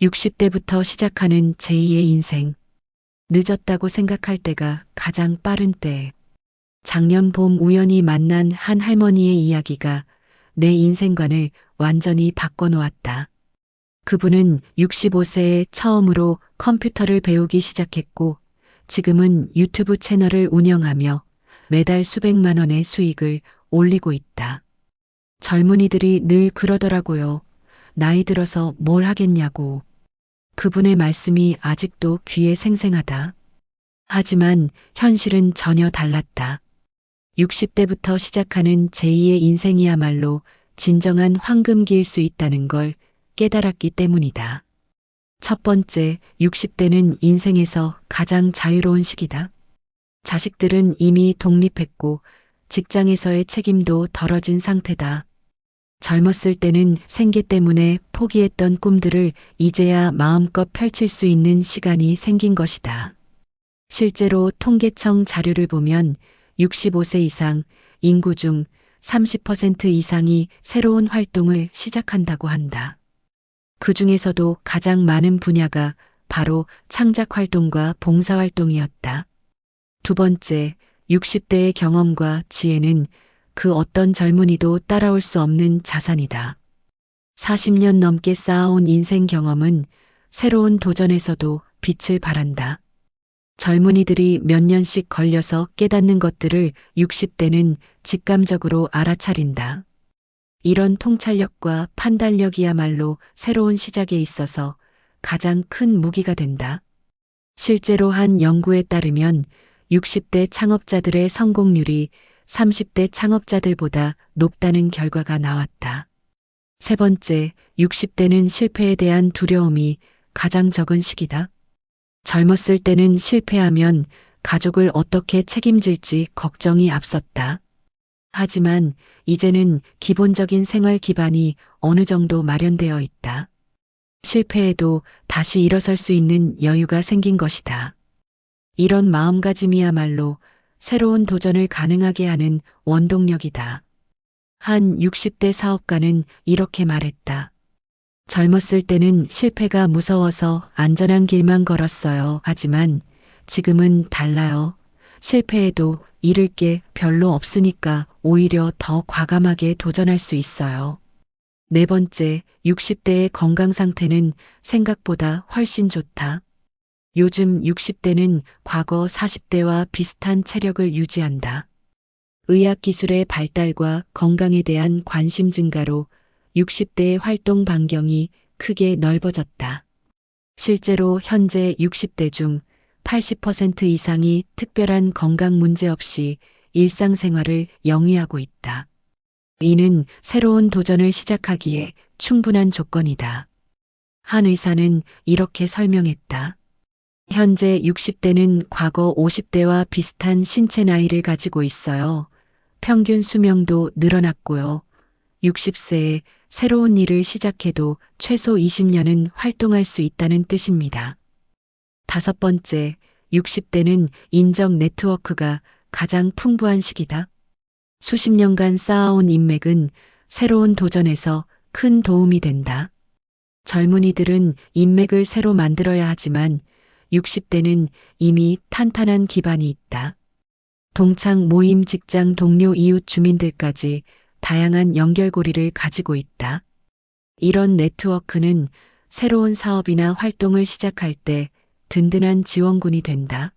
60대부터 시작하는 제2의 인생. 늦었다고 생각할 때가 가장 빠른 때. 작년 봄 우연히 만난 한 할머니의 이야기가 내 인생관을 완전히 바꿔놓았다. 그분은 65세에 처음으로 컴퓨터를 배우기 시작했고 지금은 유튜브 채널을 운영하며 매달 수백만 원의 수익을 올리고 있다. 젊은이들이 늘 그러더라고요. 나이 들어서 뭘 하겠냐고. 그분의 말씀이 아직도 귀에 생생하다. 하지만 현실은 전혀 달랐다. 60대부터 시작하는 제2의 인생이야말로 진정한 황금기일 수 있다는 걸 깨달았기 때문이다. 첫 번째, 60대는 인생에서 가장 자유로운 시기다. 자식들은 이미 독립했고 직장에서의 책임도 덜어진 상태다. 젊었을 때는 생계 때문에 포기했던 꿈들을 이제야 마음껏 펼칠 수 있는 시간이 생긴 것이다. 실제로 통계청 자료를 보면 65세 이상 인구 중 30% 이상이 새로운 활동을 시작한다고 한다. 그 중에서도 가장 많은 분야가 바로 창작 활동과 봉사 활동이었다. 두 번째, 60대의 경험과 지혜는 그 어떤 젊은이도 따라올 수 없는 자산이다. 40년 넘게 쌓아온 인생 경험은 새로운 도전에서도 빛을 발한다. 젊은이들이 몇 년씩 걸려서 깨닫는 것들을 60대는 직감적으로 알아차린다. 이런 통찰력과 판단력이야말로 새로운 시작에 있어서 가장 큰 무기가 된다. 실제로 한 연구에 따르면 60대 창업자들의 성공률이 30대 창업자들보다 높다는 결과가 나왔다. 세 번째, 60대는 실패에 대한 두려움이 가장 적은 시기다. 젊었을 때는 실패하면 가족을 어떻게 책임질지 걱정이 앞섰다. 하지만 이제는 기본적인 생활 기반이 어느 정도 마련되어 있다. 실패해도 다시 일어설 수 있는 여유가 생긴 것이다. 이런 마음가짐이야말로 새로운 도전을 가능하게 하는 원동력이다. 한 60대 사업가는 이렇게 말했다. 젊었을 때는 실패가 무서워서 안전한 길만 걸었어요. 하지만 지금은 달라요. 실패해도 잃을 게 별로 없으니까 오히려 더 과감하게 도전할 수 있어요. 네 번째, 60대의 건강 상태는 생각보다 훨씬 좋다. 요즘 60대는 과거 40대와 비슷한 체력을 유지한다. 의학 기술의 발달과 건강에 대한 관심 증가로 60대의 활동 반경이 크게 넓어졌다. 실제로 현재 60대 중 80% 이상이 특별한 건강 문제 없이 일상생활을 영위하고 있다. 이는 새로운 도전을 시작하기에 충분한 조건이다. 한 의사는 이렇게 설명했다. 현재 60대는 과거 50대와 비슷한 신체 나이를 가지고 있어요. 평균 수명도 늘어났고요. 60세에 새로운 일을 시작해도 최소 20년은 활동할 수 있다는 뜻입니다. 다섯 번째, 60대는 인적 네트워크가 가장 풍부한 시기다. 수십 년간 쌓아온 인맥은 새로운 도전에서 큰 도움이 된다. 젊은이들은 인맥을 새로 만들어야 하지만 60대는 이미 탄탄한 기반이 있다. 동창 모임 직장 동료 이웃 주민들까지 다양한 연결고리를 가지고 있다. 이런 네트워크는 새로운 사업이나 활동을 시작할 때 든든한 지원군이 된다.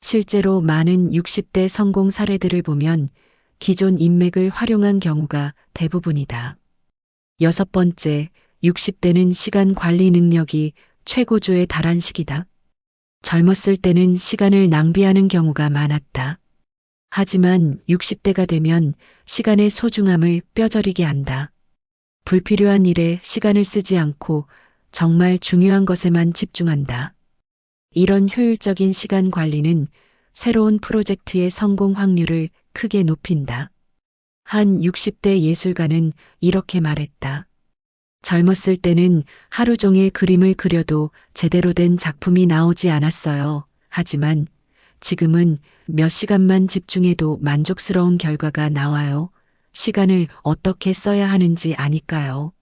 실제로 많은 60대 성공 사례들을 보면 기존 인맥을 활용한 경우가 대부분이다. 여섯 번째, 60대는 시간 관리 능력이 최고조에 달한 시기다. 젊었을 때는 시간을 낭비하는 경우가 많았다. 하지만 60대가 되면 시간의 소중함을 뼈저리게 한다. 불필요한 일에 시간을 쓰지 않고 정말 중요한 것에만 집중한다. 이런 효율적인 시간 관리는 새로운 프로젝트의 성공 확률을 크게 높인다. 한 60대 예술가는 이렇게 말했다. 젊었을 때는 하루 종일 그림을 그려도 제대로 된 작품이 나오지 않았어요. 하지만 지금은 몇 시간만 집중해도 만족스러운 결과가 나와요. 시간을 어떻게 써야 하는지 아니까요.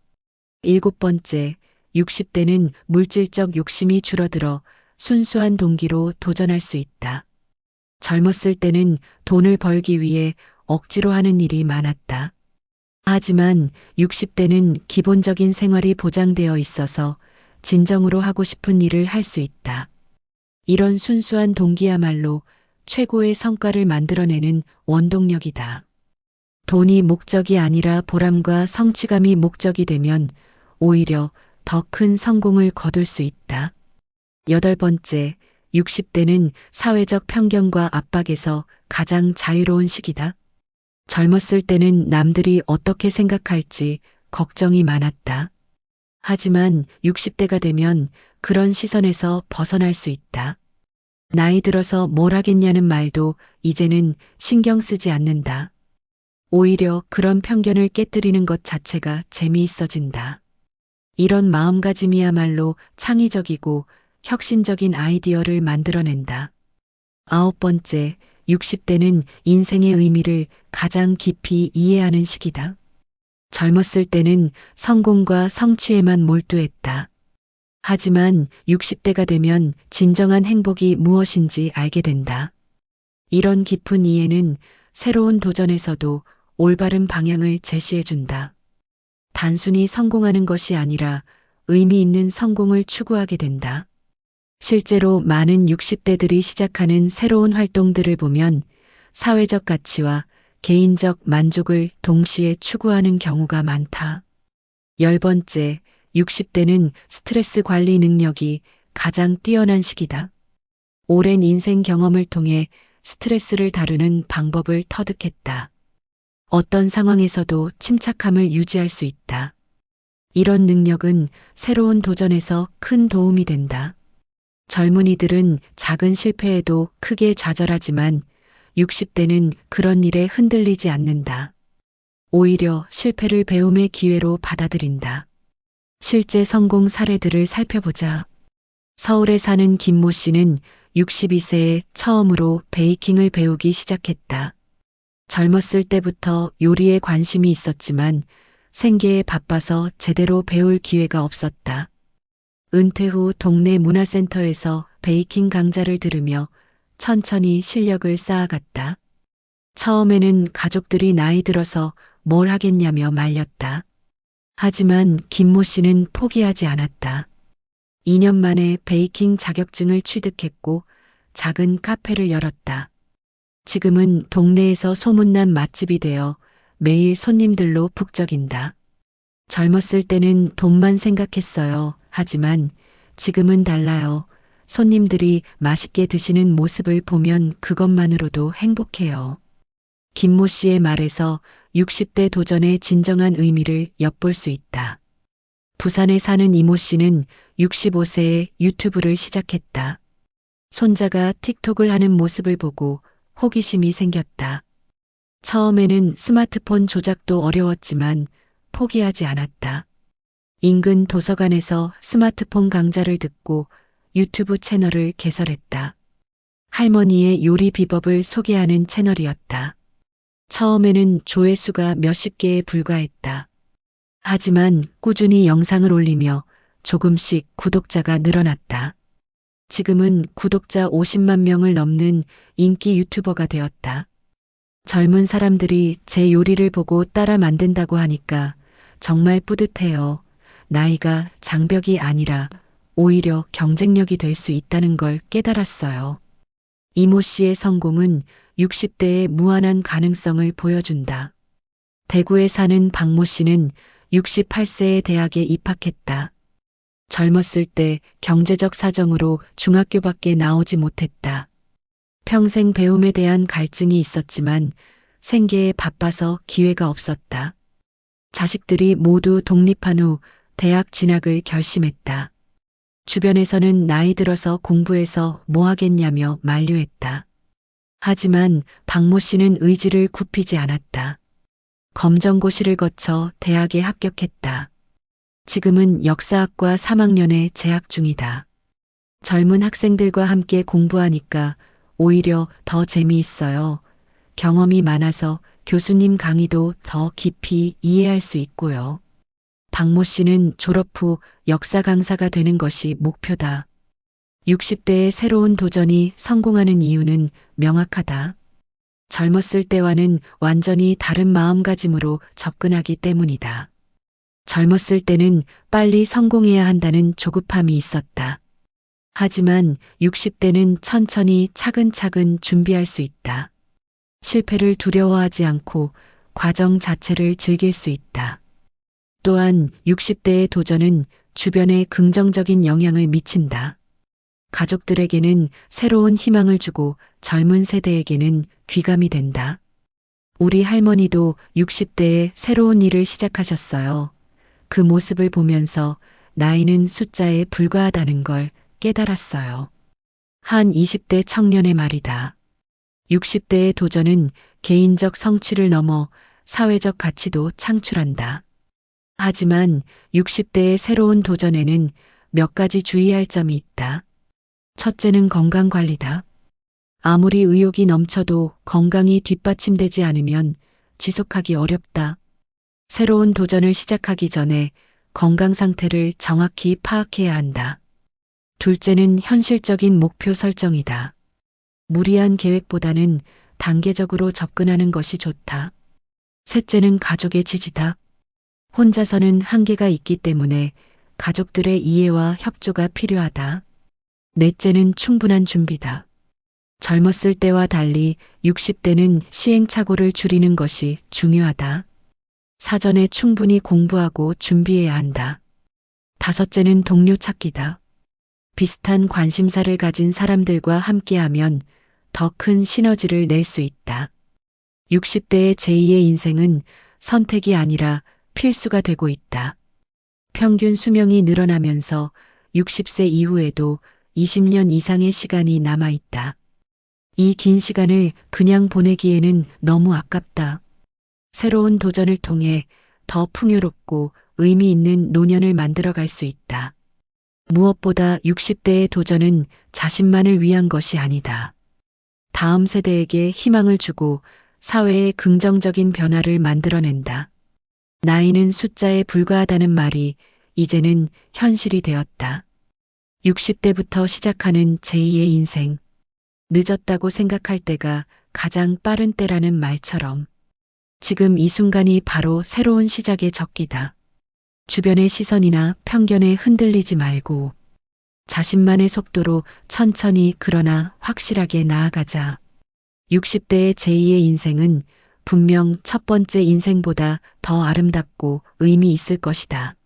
일곱 번째, 60대는 물질적 욕심이 줄어들어 순수한 동기로 도전할 수 있다. 젊었을 때는 돈을 벌기 위해 억지로 하는 일이 많았다. 하지만 60대는 기본적인 생활이 보장되어 있어서 진정으로 하고 싶은 일을 할 수 있다. 이런 순수한 동기야말로 최고의 성과를 만들어내는 원동력이다. 돈이 목적이 아니라 보람과 성취감이 목적이 되면 오히려 더 큰 성공을 거둘 수 있다. 여덟 번째, 60대는 사회적 편견과 압박에서 가장 자유로운 시기다. 젊었을 때는 남들이 어떻게 생각할지 걱정이 많았다. 하지만 60대가 되면 그런 시선에서 벗어날 수 있다. 나이 들어서 뭘 하겠냐는 말도 이제는 신경 쓰지 않는다. 오히려 그런 편견을 깨뜨리는 것 자체가 재미있어진다. 이런 마음가짐이야말로 창의적이고 혁신적인 아이디어를 만들어낸다. 아홉 번째, 60대는 인생의 의미를 가장 깊이 이해하는 시기다. 젊었을 때는 성공과 성취에만 몰두했다. 하지만 60대가 되면 진정한 행복이 무엇인지 알게 된다. 이런 깊은 이해는 새로운 도전에서도 올바른 방향을 제시해준다. 단순히 성공하는 것이 아니라 의미 있는 성공을 추구하게 된다. 실제로 많은 60대들이 시작하는 새로운 활동들을 보면 사회적 가치와 개인적 만족을 동시에 추구하는 경우가 많다. 열 번째, 60대는 스트레스 관리 능력이 가장 뛰어난 시기다. 오랜 인생 경험을 통해 스트레스를 다루는 방법을 터득했다. 어떤 상황에서도 침착함을 유지할 수 있다. 이런 능력은 새로운 도전에서 큰 도움이 된다. 젊은이들은 작은 실패에도 크게 좌절하지만 60대는 그런 일에 흔들리지 않는다. 오히려 실패를 배움의 기회로 받아들인다. 실제 성공 사례들을 살펴보자. 서울에 사는 김모 씨는 62세에 처음으로 베이킹을 배우기 시작했다. 젊었을 때부터 요리에 관심이 있었지만 생계에 바빠서 제대로 배울 기회가 없었다. 은퇴 후 동네 문화센터에서 베이킹 강좌를 들으며 천천히 실력을 쌓아갔다. 처음에는 가족들이 나이 들어서 뭘 하겠냐며 말렸다. 하지만 김모 씨는 포기하지 않았다. 2년 만에 베이킹 자격증을 취득했고 작은 카페를 열었다. 지금은 동네에서 소문난 맛집이 되어 매일 손님들로 북적인다. 젊었을 때는 돈만 생각했어요. 하지만 지금은 달라요. 손님들이 맛있게 드시는 모습을 보면 그것만으로도 행복해요. 김모 씨의 말에서 60대 도전의 진정한 의미를 엿볼 수 있다. 부산에 사는 이모 씨는 65세에 유튜브를 시작했다. 손자가 틱톡을 하는 모습을 보고 호기심이 생겼다. 처음에는 스마트폰 조작도 어려웠지만 포기하지 않았다. 인근 도서관에서 스마트폰 강좌를 듣고 유튜브 채널을 개설했다. 할머니의 요리 비법을 소개하는 채널이었다. 처음에는 조회수가 몇십 개에 불과했다. 하지만 꾸준히 영상을 올리며 조금씩 구독자가 늘어났다. 지금은 구독자 50만 명을 넘는 인기 유튜버가 되었다. 젊은 사람들이 제 요리를 보고 따라 만든다고 하니까 정말 뿌듯해요. 나이가 장벽이 아니라 오히려 경쟁력이 될 수 있다는 걸 깨달았어요. 이모 씨의 성공은 60대의 무한한 가능성을 보여준다. 대구에 사는 박모 씨는 68세에 대학에 입학했다. 젊었을 때 경제적 사정으로 중학교밖에 나오지 못했다. 평생 배움에 대한 갈증이 있었지만 생계에 바빠서 기회가 없었다. 자식들이 모두 독립한 후 대학 진학을 결심했다. 주변에서는 나이 들어서 공부해서 뭐 하겠냐며 만류했다. 하지만 박모 씨는 의지를 굽히지 않았다. 검정고시를 거쳐 대학에 합격했다. 지금은 역사학과 3학년에 재학 중이다. 젊은 학생들과 함께 공부하니까 오히려 더 재미있어요. 경험이 많아서 교수님 강의도 더 깊이 이해할 수 있고요. 박모 씨는 졸업 후 역사 강사가 되는 것이 목표다. 60대의 새로운 도전이 성공하는 이유는 명확하다. 젊었을 때와는 완전히 다른 마음가짐으로 접근하기 때문이다. 젊었을 때는 빨리 성공해야 한다는 조급함이 있었다. 하지만 60대는 천천히 차근차근 준비할 수 있다. 실패를 두려워하지 않고 과정 자체를 즐길 수 있다. 또한 60대의 도전은 주변에 긍정적인 영향을 미친다. 가족들에게는 새로운 희망을 주고 젊은 세대에게는 귀감이 된다. 우리 할머니도 60대에 새로운 일을 시작하셨어요. 그 모습을 보면서 나이는 숫자에 불과하다는 걸 깨달았어요. 한 20대 청년의 말이다. 60대의 도전은 개인적 성취를 넘어 사회적 가치도 창출한다. 하지만 60대의 새로운 도전에는 몇 가지 주의할 점이 있다. 첫째는 건강 관리다. 아무리 의욕이 넘쳐도 건강이 뒷받침되지 않으면 지속하기 어렵다. 새로운 도전을 시작하기 전에 건강 상태를 정확히 파악해야 한다. 둘째는 현실적인 목표 설정이다. 무리한 계획보다는 단계적으로 접근하는 것이 좋다. 셋째는 가족의 지지다. 혼자서는 한계가 있기 때문에 가족들의 이해와 협조가 필요하다. 넷째는 충분한 준비다. 젊었을 때와 달리 60대는 시행착오를 줄이는 것이 중요하다. 사전에 충분히 공부하고 준비해야 한다. 다섯째는 동료 찾기다. 비슷한 관심사를 가진 사람들과 함께하면 더 큰 시너지를 낼 수 있다. 60대의 제2의 인생은 선택이 아니라 필수가 되고 있다. 평균 수명이 늘어나면서 60세 이후에도 20년 이상의 시간이 남아 있다. 이 긴 시간을 그냥 보내기에는 너무 아깝다. 새로운 도전을 통해 더 풍요롭고 의미 있는 노년을 만들어 갈 수 있다. 무엇보다 60대의 도전은 자신만을 위한 것이 아니다. 다음 세대에게 희망을 주고 사회에 긍정적인 변화를 만들어낸다. 나이는 숫자에 불과하다는 말이 이제는 현실이 되었다. 60대부터 시작하는 제2의 인생. 늦었다고 생각할 때가 가장 빠른 때라는 말처럼 지금 이 순간이 바로 새로운 시작의 적기다. 주변의 시선이나 편견에 흔들리지 말고 자신만의 속도로 천천히 그러나 확실하게 나아가자. 60대의 제2의 인생은 분명 첫 번째 인생보다 더 아름답고 의미 있을 것이다.